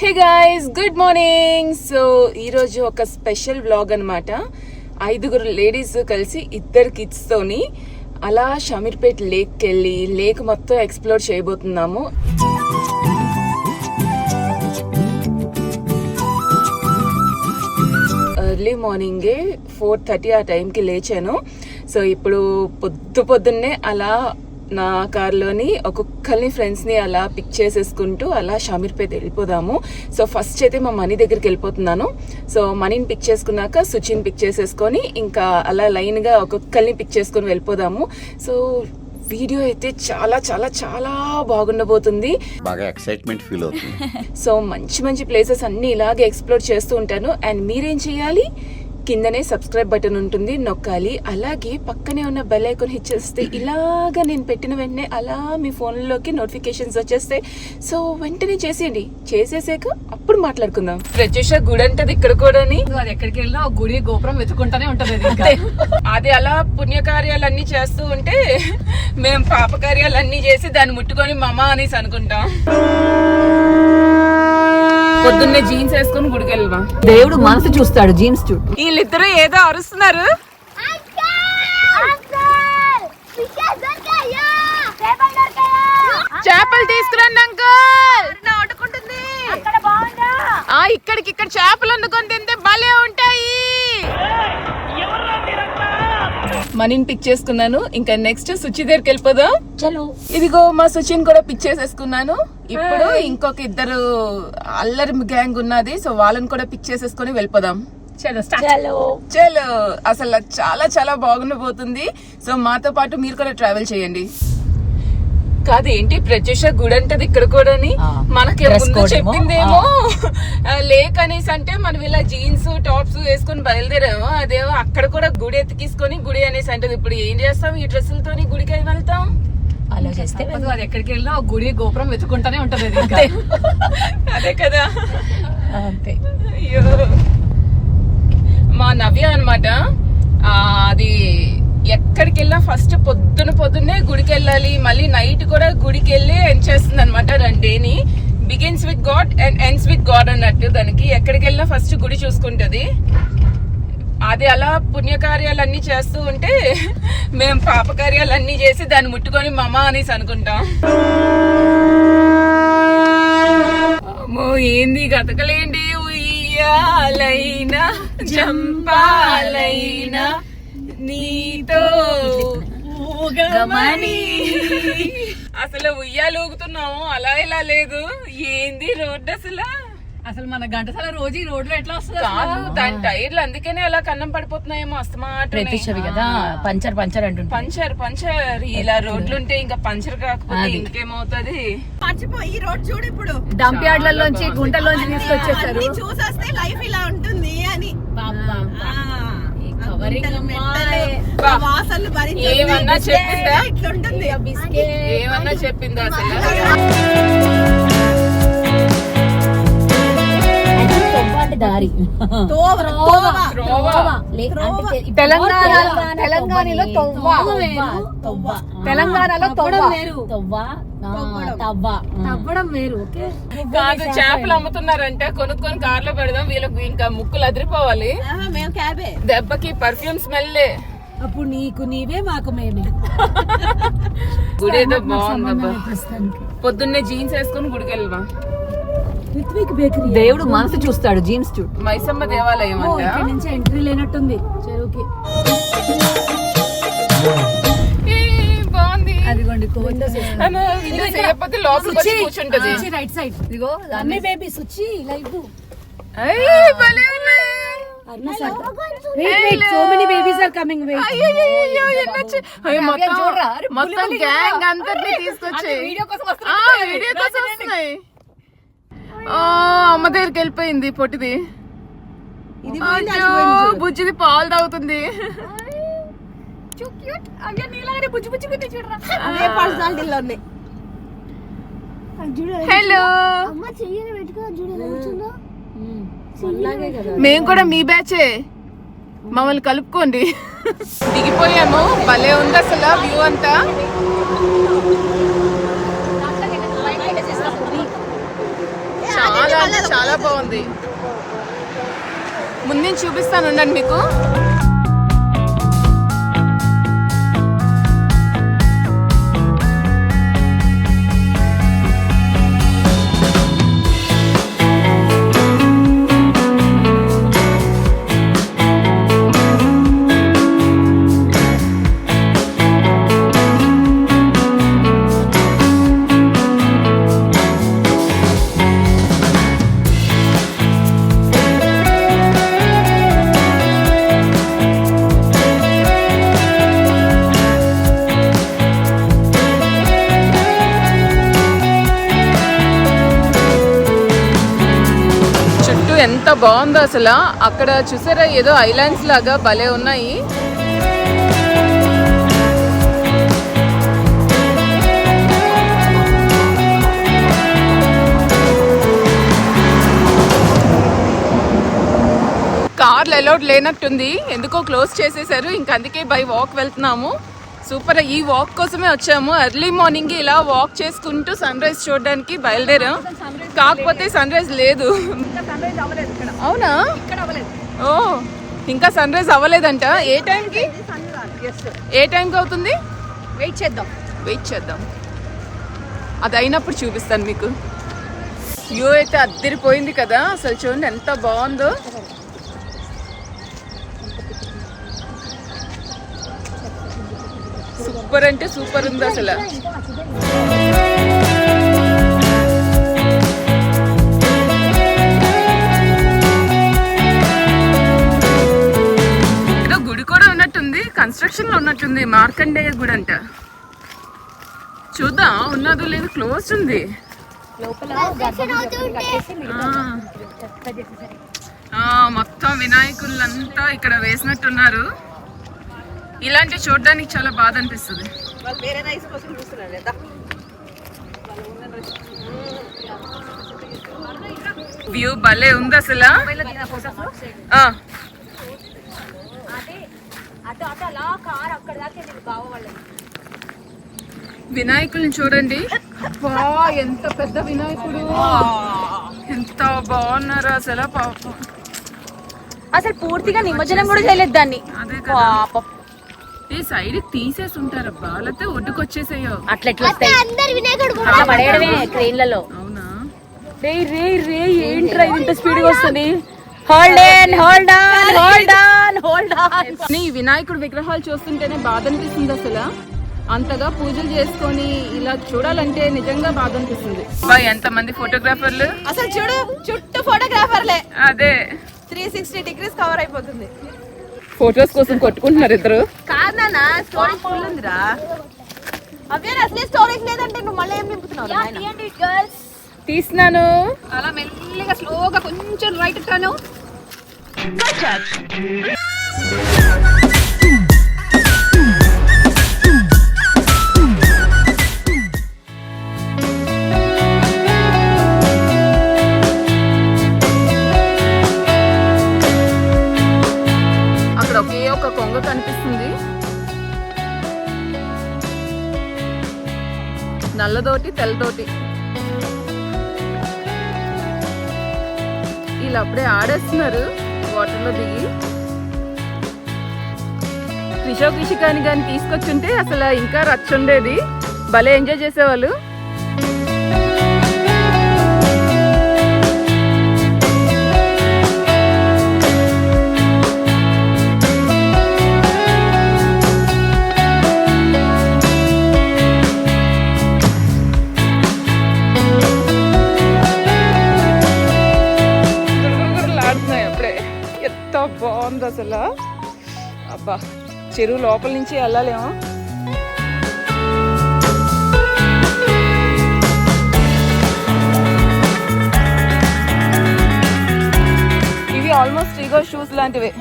Hey guys good morning so ఈరోజు ఒక special blog అనమాట ఐదుగురు లేడీస్ కలిసి ఇద్దరు కిడ్స్తోని తోని అలా షమీర్పేట్ లేక్కి వెళ్ళి లేక్ మొత్తం ఎక్స్ప్లోర్ చేయబోతున్నాము. ఎర్లీ మార్నింగే ఫోర్ థర్టీ ఆ టైంకి లేచాను. సో ఇప్పుడు పొద్దు పొద్దున్నే అలా నా కార్లోని ఒక్కొక్కరిని ఫ్రెండ్స్ని అలా పిక్ చేసేసుకుంటూ అలా షామీర్పేట వెళ్ళిపోదాము. సో ఫస్ట్ అయితే మా మనీ దగ్గరికి వెళ్ళిపోతున్నాను. సో మనీని పిక్ చేసుకున్నాక సుచిని పిక్ చేసేసుకొని ఇంకా అలా లైన్గా ఒక్కొక్కరిని పిక్ చేసుకొని వెళ్ళిపోదాము. సో వీడియో అయితే చాలా చాలా చాలా బాగుండబోతుంది. బాగా ఎక్సైట్మెంట్ ఫీల్ అవుతుంది. సో మంచి మంచి ప్లేసెస్ అన్ని ఇలాగే ఎక్స్ప్లోర్ చేస్తూ ఉంటాను. అండ్ మీరేం చేయాలి? కిందనే సబ్స్క్రైబ్ బటన్ ఉంటుంది నొక్కాలి. అలాగే పక్కనే ఉన్న బెల్ ఐకాన్ హిట్ చేస్తే ఇలాగా నేను పెట్టిన వెంటనే అలా మీ ఫోన్లోకి నోటిఫికేషన్స్ వచ్చేస్తాయి. సో వెంటనే చేసేయండి. చేసేసాక అప్పుడు మాట్లాడుకుందాం. ప్రత్యూష గుడి అంటది ఇక్కడ కూడా అది ఎక్కడికి వెళ్ళినా గుడి గోపురం వెతుకుంటానే ఉంటది. అది అలా పుణ్యకార్యాలన్నీ చేస్తూ ఉంటే మేము పాపకార్యాలన్నీ చేసి దాన్ని ముట్టుకొని మమ అనేసి అనుకుంటాం. పొద్దున్నే జీన్స్ వేసుకొని గుడికి వెళ్ళవా దేవుడు మనసు చూస్తాడు జీన్స్ చూడు వీళ్ళిద్దరూ ఏదో అరుస్తున్నారు. చేపలు తీసుకురండి అంకుల్. ఆ ఇక్కడికి ఇక్కడ చేపలు వండుకొని తింటే భలే ఉంటాయి. మనీని పిక్ చేసుకున్నాను ఇంకా నెక్స్ట్ సుచి దగ్గరికి వెళ్ళిపోదాం. చలో. ఇదిగో మా సుచిన్ కూడా పిక్ చేసేసుకున్నాను ఇప్పుడు ఇంకొక ఇద్దరు అల్లరి గ్యాంగ్ ఉన్నది సో వాళ్ళని కూడా పిక్ చేసేసుకొని వెళ్ళిపోదాం. చలో చలో. అసలు చాలా చాలా బాగుండబోతుంది. సో మాతో పాటు మీరు కూడా ట్రావెల్ చేయండి. కాదు ఏంటి? ప్రత్యూష గుడి అంటది ఇక్కడ కూడా ఆ, మనకి ముందు చెప్పిందేమో? లేక్ అనేసి అంటే మనం ఇలా జీన్స్ టాప్స్ వేసుకొని బయలుదేరాము. అదేమో అక్కడ కూడా గుడి ఎత్తికిసుకొని గుడి అనేసి అంటది. ఇప్పుడు ఏం చేస్తాం ఈ డ్రెస్సులతోని గుడికి అయి వెళ్తాం ఆలోచిస్తే అది ఎక్కడికి వెళ్ళినా గుడి గోపురం వెతుకుంటానే ఉంటది అది ఇంకా. అదే కదా. అంతే. అయ్యో. మా నవ్య అనమాట అది ఎక్కడికి వెళ్ళినా ఫస్ట్ పొద్దున పొద్దున్నే గుడికి వెళ్ళాలి మళ్ళీ నైట్ కూడా గుడికి వెళ్ళి ఎండ్ చేస్తుంది అనమాట డేని begins with God and ends with God అన్నట్టు దానికి ఎక్కడికి వెళ్ళినా ఫస్ట్ గుడి చూసుకుంటది. అది అలా పుణ్యకార్యాలన్నీ చేస్తూ ఉంటే మేము పాపకార్యాలన్నీ చేసి దాన్ని ముట్టుకొని మమ అనేసి అనుకుంటాం. అమ్మో ఏంది గతకలేండి ఉయ్యాలైనా జంపాలైనా నీతో ఊగమని. అసలు ఉయ్యాలు ఊగుతున్నాము అలా ఇలా లేదు. ఏంది రోడ్డు అసలు? అసలు మన గంటసాల రోజు ఈ రోడ్లో ఎట్లా వస్తుంది కాదు దాని టైర్లు అందుకనే అలా కన్నం పడిపోతున్నాయేమో అస్తమాట ప్రతిష్టవి కదా పంచర్ పంచర్ అంటుంది పంచర్ పంచర్. ఇలా రోడ్లుంటే ఇంకా పంచర్ కాకపోతే ఇంకేమవుతది? మర్చిపో ఈ రోడ్ చూడు ఇప్పుడు. డంప్ యార్డ్లలోంచి గుంటలోంచి తీసుకొచ్చేసారు. చూసేస్తే లైఫ్ ఇలా ఉంటుంది అని. ఏమన్నా చెప్పిందా? ఇట్లుంటుంది. ఏమన్నా చెప్పిందా అసలు? దారి. త్రోవ. తెలంగాణ తెలంగాణలో తొవ్వ తొవ్వ. తెలంగాణలో తొవ్వ. తవ్వడం. వేరు ఓకే? కాదు చేపలు అమ్ముతున్నారంటే. కొనుక్కొని కార్లో పెడదాం. వీళ్ళకి ఇంకా ముక్కులు అదిరిపోవాలి. ఆహా, మేము క్యాబే. దెబ్బకి పర్ఫ్యూమ్ స్మెల్లే. అప్పుడు నీకు నీవే మాకు మేమే. గుడి ఏదో ప్రస్తుతానికి పొద్దున్నే జీన్స్ వేసుకొని గుడికి వెళ్ళవా రిత్విక్ బేకరీ దేవుడు మనసు చూస్తాడు జీన్స్ చూడు మైసమ్మ దేవాలయం ఓ, అంట? ఇక్కడ నుంచి ఎంట్రీ లేనట్టుంది చెరువుకి. ఏ, బాగుంది. అదిగోండి ఆమె లోపలికి వచ్చి కూర్చుంటది. రైట్ సైడ్ ఇదిగో అన్నీ బేబీస్ వచ్చి లైవ్. అయ్య్, భలే ఉన్నాయి. అన్న sir. Wait wait so many babies are coming wait అయ్యయ్యయ్యో, ఎన్నొచ్చి- అయ్యో, మొత్తం చూడరా? అరే, మొత్తం గ్యాంగ్ అంతటిని తీసుకొచ్చి వీడియో కోసం ఆ, వీడియో కోసం వస్తున్నాయి. ఆ, అమ్మ దగ్గరికి వెళ్ళిపోయింది పొట్టిది. బుజ్జిది పాలు తాగుతుంది. హలో మేము. కూడా మీ బ్యాచే మమ్మల్ని కలుపుకోండి. దిగిపోయాము. భలే ఉంది అసలు వ్యూ అంతా. చాలా అంటే చాలా బాగుంది. ముందు చూపిస్తాను ఉండండి మీకు. ఎంత బాగుందో అసలు. అక్కడ చూసారా ఏదో ఐలాండ్స్ లాగా భలే ఉన్నాయి. కార్లు అలౌడ్ లేనట్టుంది. ఎందుకో క్లోజ్ చేసేసారు. ఇంక అందుకే బై వాక్ వెళ్తున్నాము. సూపర్. ఈ వాక్ కోసమే వచ్చాము. ఎర్లీ మార్నింగ్ ఇలా వాక్ చేసుకుంటూ సన్ రైజ్ చూడడానికి బయలుదేరాం. కాకపోతే సన్ రైజ్ లేదు. అవునా? ఓ ఇంకా సన్ రైజ్ అవ్వలేదంట. ఏ టైంకి ఏ టైంకి అవుతుంది? వెయిట్ చేద్దాం. వెయిట్ చేద్దాం. అది అయినప్పుడు చూపిస్తాను మీకు. వ్యూ అయితే అద్దరిపోయింది కదా. అసలు చూడండి ఎంత బాగుందో. సూపర్ అంటే సూపర్ ఉంది అసలు. ఏదో గుడి కూడా ఉన్నట్టుంది కన్స్ట్రక్షన్లో ఉన్నట్టుంది మార్కండేయ గుడి అంట. చూద్దాం ఉన్నదో లేదు క్లోజ్ ఉంది. మొత్తం వినాయకులంతా ఇక్కడ వేసినట్టున్నారు. ఇలాంటి చూడడానికి చాలా బాధ అనిపిస్తుంది. వాళ్ళు వేరే రైస్ కోసం చూస్తున్నారు లేదా? వ్యూ భలే ఉంది అసలు. వినాయకుల్ని చూడండి. ఎంత పెద్ద వినాయకుడు. ఎంత బాగున్నారు అసలు పాపం. అసలు పూర్తిగా నిమజ్జనం కూడా చేయలేదు దాన్ని. అదే కదా. పాపం. సైడ్ తీసేసి ఉంటారబ్బా లేకపోతే ఒడ్డుకు వచ్చేసాయో అట్లా ఎట్లా వస్తాయి? అట్లా పడేయడమే క్రెయిన్లలో అవునా? రే రే రే ఏంట్రా ఇది ఇంత స్పీడ్గా వస్తుంది? Hold on hold on hold on hold on ఈ వినాయకుడు విగ్రహాలు చూస్తుంటేనే బాధ అనిపిస్తుంది అసలు. అంతగా పూజలు చేసుకొని ఇలా చూడాలంటే నిజంగా బాధ అనిపిస్తుంది బా ఎంతమంది ఫోటోగ్రాఫర్లు? అసలు చూడు చుట్టూ ఫోటోగ్రాఫర్లే. అదే. త్రీ సిక్స్టీ డిగ్రీస్ కవర్ అయిపోతుంది. ఫొటోస్ కోసం కొట్టుకుంటున్నారు ఇద్దరు. నాన్న స్టోరేజ్ ఫుల్ ఉందిరా. అవే అసలే స్టోరేజ్ లేదంటే నువ్వు మళ్ళీ ఏం నింపుతున్నావు? తీసినాను. అలా మెల్లిగా స్లోగా కొంచెం రైట్ టాను నల్లదోటి తెల్లదోటి. వీళ్ళు అప్పుడే ఆడేస్తున్నారు వాటర్లో దిగి. క్రిషో కృషికాని కానీ తీసుకొచ్చుంటే అసలు ఇంకా రచ్చ ఉండేది. భలే ఎంజాయ్ చేసేవాళ్ళు. చెరువు లోపల నుంచి వెళ్ళలేము. ఇవి ఆల్మోస్ట్ ఇగో షూస్ లాంటివి.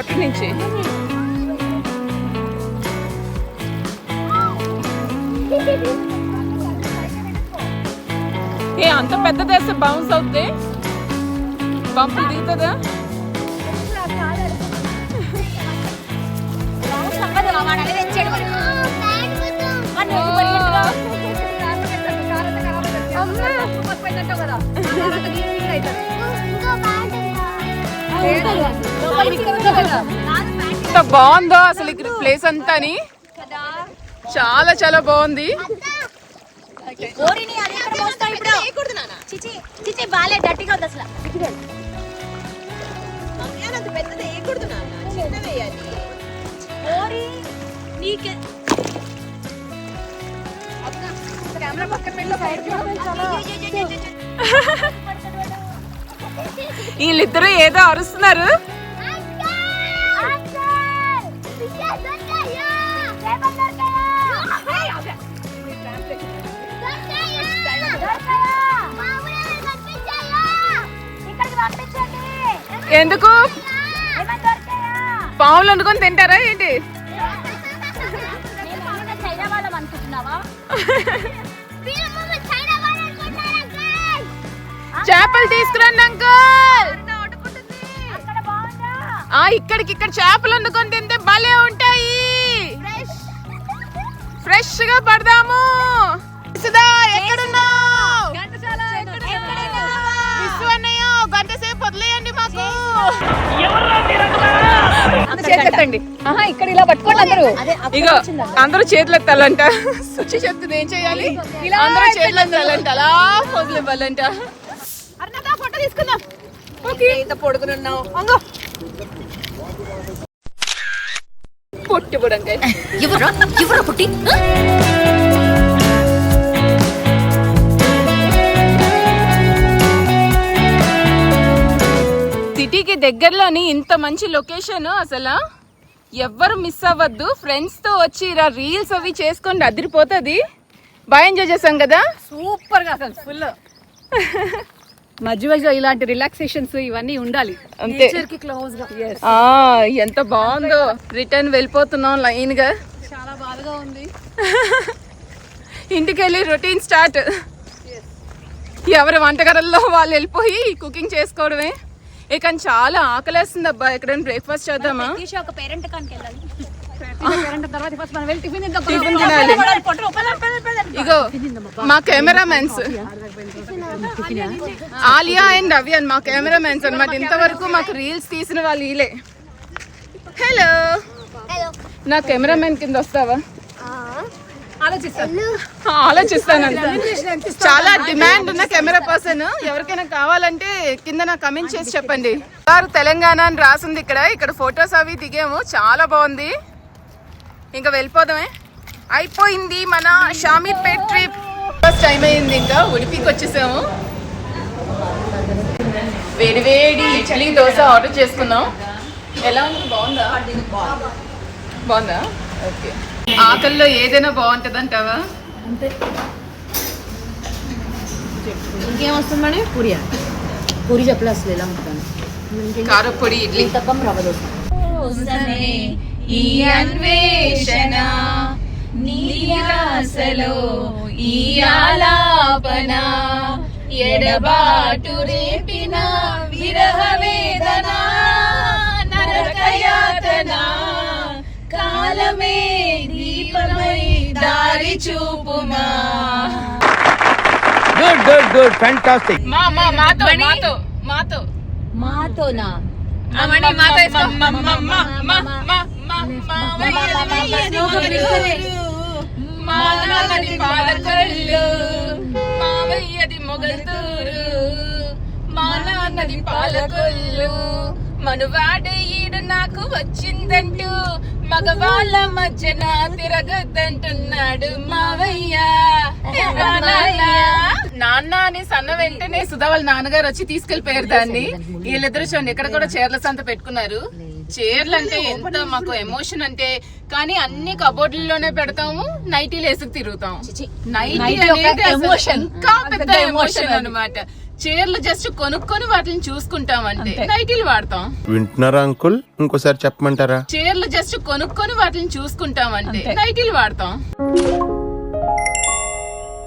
దీంట్లోంచి వస్తుంది ఏ అంత పెద్దదేస్తే బౌన్స్ అవుద్ది? పంపులు దిగుతుందా? ఎంత బాగుందో అసలు ఇక్కడ ప్లేస్ అంతాని. చాలా చాలా బాగుంది. చిచి చిచి వీళ్ళిద్దరూ ఏదో అరుస్తున్నారు. ఎందుకు? పావులు అనుకొని తింటారా ఏంటి? అనుకుంటున్నావా? చేపలు తీసుకురండి అంకుల్. ఆ ఇక్కడికి ఇక్కడ చేపలు వండుకొని తింటే భలే ఉంటాయి. ఫ్రెష్గా పడదాము. సుధా ఎక్కడున్నావు? విసు అన్నయ్య గంట సేపు వదిలేయండి మాకు. చేతులెత్తండి ఆహా ఇక్కడ ఇలా పట్టుకోండి అందరూ. ఇగో అందరూ చేతులు ఎత్తాలంట సుచి చెప్తుంది ఏం చేయాలి? అందరూ చేతులు ఎత్తాలంట అలా పోజులు ఇవ్వాలంట ఫోటో తీసుకుందాం ఇంత పొడుగునున్నావు అంగో పొట్టి బుడంకాయ ఎవరా? ఎవరా పుట్టి? సిటీకి దగ్గరలోని ఇంత మంచి లొకేషన్ అసలు? ఎవ్వరు మిస్ అవ్వద్దు. ఫ్రెండ్స్తో వచ్చి ఇలా రీల్స్ అవి చేసుకోండి అదిరిపోతుంది. బాగా ఎంజాయ్ చేసాం కదా? సూపర్గా అసలు ఫుల్. మధ్య మధ్యలో ఇలాంటి రిలాక్సేషన్స్ ఇవన్నీ ఉండాలి. అంతే. క్లోజ్ ఎంత బాగుందో. రిటర్న్ వెళ్ళిపోతున్నాం లైన్గా చాలా బాధగా ఉంది. ఇంటికి వెళ్ళి రొటీన్ స్టార్ట్ ఎవరి వంటగదుల్లో వాళ్ళు వెళ్ళిపోయి కుకింగ్ చేసుకోవడమే. ఇక చాలా ఆకలేస్తుంది అబ్బా ఎక్కడైనా బ్రేక్ఫాస్ట్ చేద్దామా? ఒక పేరెంట్ కానికి వెళ్ళాలి. ఇగో మా కెమెరామెన్స్. ఆలియా అండ్ అవియన్ మా కెమెరామెన్స్ అన్నమాట. ఇంతవరకు మాకు రీల్స్ తీసిన వాళ్ళు వీలే హలో నా కెమెరామెన్ కింద వస్తావా? ఆలోచిస్తాను చాలా డిమాండ్ ఉన్న కెమెరా పర్సన్. ఎవరికైనా కావాలంటే కింద నాకు కమెంట్ చేసి చెప్పండి. సార్ తెలంగాణ అని రాసింది ఇక్కడ. ఇక్కడ ఫొటోస్ అవి దిగాము. చాలా బాగుంది. ఇంకా వెళ్ళిపోదామే. అయిపోయింది మన షామీర్పేట్ ట్రిప్. ఫస్ట్ టైం అయింది ఇంకా ఉడిపికి వచ్చేసాము వేడి వేడి ఇడ్లీ దోశ ఆర్డర్ చేసుకున్నాం. ఎలా ఉంది? బాగుందా? బాగుందా? ఓకే. ఆకల్లో ఏదైనా బాగుంటుంది అంటావా ఇంకేం వస్తుంది మేడం పూరి పూరి చెప్పలే అసలు ఎలా ఉంటుంది కారపొడి ఇడ్లీ. తప్పం రవ్వ దోశ. ఈ అన్వేషణ నీరాసలో ఈ ఆలాపన ఎడబాటు రేపిన విరహ వేదన నరకయాతన కాలమే దీపమై దారి చూపుమా. గుడ్ గుడ్ గుడ్ ఫ్యాంటాస్టిక్ మా మా మాతో మాతో మాతో. మాతోనా? మణి మాతో మానది పాలకల్లు మావయ్యది మొగల్తూరు మానది పాలకొల్లు మనువాడే ఈడు నాకు వచ్చిందంటూ మగవాళ్ళ మధ్యన తిరగద్దంటున్నాడు మావయ్య నాన్న అని సన్న వెంటనే సుధా వాళ్ళ నాన్నగారు వచ్చి తీసుకెళ్ళిపోయారు దాన్ని. వీళ్ళిద్దరు చూడండి ఇక్కడ కూడా చీరల సంత పెట్టుకున్నారు. చీరలు అంటే ఎంత మాకు ఎమోషన్ అంటే కానీ అన్ని కబోర్డుల్లోనే పెడతాము నైటీలు వేసుకు తిరుగుతాం నైటీ అనేది. ఇంకా పెద్ద ఎమోషన్ అన్నమాట. చీరలు జస్ట్ కొనుక్కొని వాటిని చూసుకుంటాం అంటే నైటీలు వాడతాం. వింటున్నారా అంకుల్? ఇంకోసారి చెప్పమంటారా? చీరలు జస్ట్ కొనుక్కొని వాటిని చూసుకుంటాం అంటే నైటీలు వాడతాం.